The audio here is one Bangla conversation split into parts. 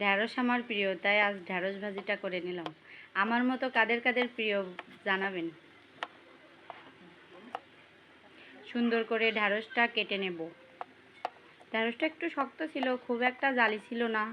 ঢ্যাঁড়স আমার প্রিয়, তাই আজ ঢ্যাঁড়স ভাজিটা করে নিলাম। আমার মতো কাদের কাদের প্রিয় জানাবেন? সুন্দর করে ঢ্যাঁড়সটা কেটে নেব। ঢ্যাঁড়সটা একটু শক্ত ছিল, খুব একটা জালি ছিল না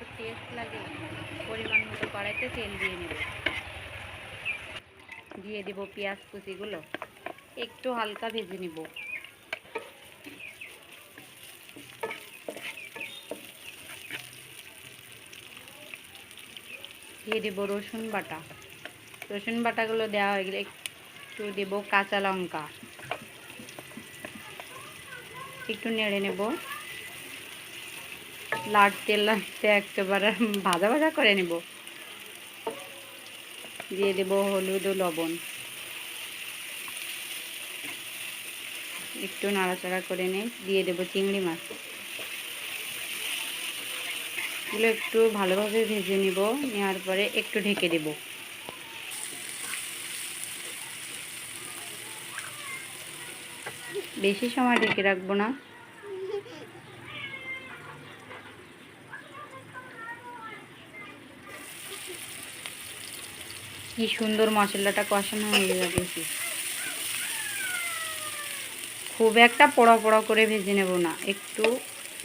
একটু টেস্ট লাগে, পরিমাণ মতো কড়াইতে তেল দিয়ে নেব। দিয়ে দেব পেঁয়াজ কুচিগুলো, একটু হালকা ভেজে নেব। দিয়ে দেব রসুন বাটা। রসুন বাটাগুলো দেওয়া হয়ে গেলে একটু দেব কাঁচা লঙ্কা। একটু নেড়ে নেব। লাড়তে লাড়তে একেবারে ভাজা ভাজা করে নেব। দিয়ে দেব হলুদ ও লবণ। একটু নাড়াচাড়া করে নিই। দিয়ে দেব চিংড়ি মাছ। এগুলো একটু ভালোভাবে ভেজে নিব। নেওয়ার পরে একটু ঢেকে দেব। বেশি সময় ঢেকে রাখব না। কি সুন্দর মশলাটা কষানো হয়ে যাবে খুব একটা পোড়া পোড়া করে ভেজে নেব না, একটু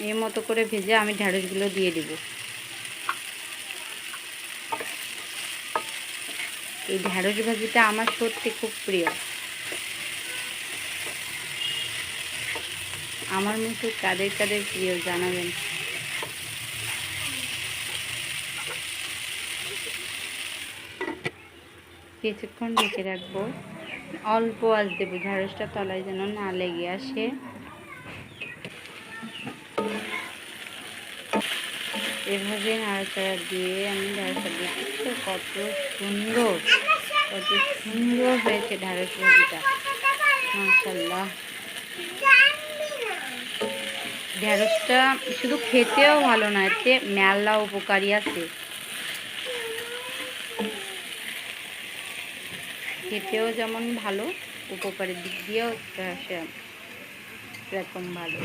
এর মতো করে ভেজে আমি ঢ্যাঁড়সগুলো দিয়ে দেব। এই ঢ্যাঁড়স ভাজিটা আমার সত্যি খুব প্রিয়। আমার মতো কাদের কাদের প্রিয় জানাবেন? কিছুক্ষণ ঢেকে রাখব। অল্প আজ দেবো ঢ্যাঁড়সটা তলায় যেন না লেগে আসে। এভাবে নাড়াচাড়া দিয়ে আমি ঢ্যাঁড়সটা দেখছি কত সুন্দর কত সুন্দর হয়েছে ঢ্যাঁড়স ভাজিটা। মাশাল্লাহ ঢ্যাঁড়সটা শুধু খেতেও ভালো না, এতে মেলা উপকারী আছে। খেতেও যেমন ভালো, উপকারের দিক দিয়েও সে এরকম ভালো।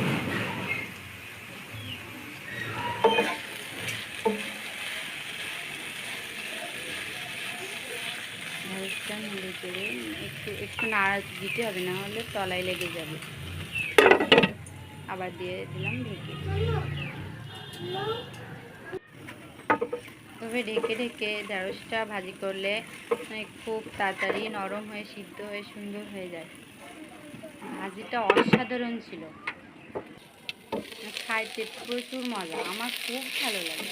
একটু একটু নাড়া দিতে হবে, না হলে তলায় লেগে যাবে। আবার দিয়ে দিলাম ঢেকে। তবে ঢেকে ঢেকে ঢেঁড়সটা ভাজি করলে মানে খুব তাড়াতাড়ি নরম হয়ে, সিদ্ধ হয়ে, সুন্দর হয়ে যায়। ভাজিটা অসাধারণ ছিল। খাইতে প্রচুর মজা। আমার খুব ভালো লাগে।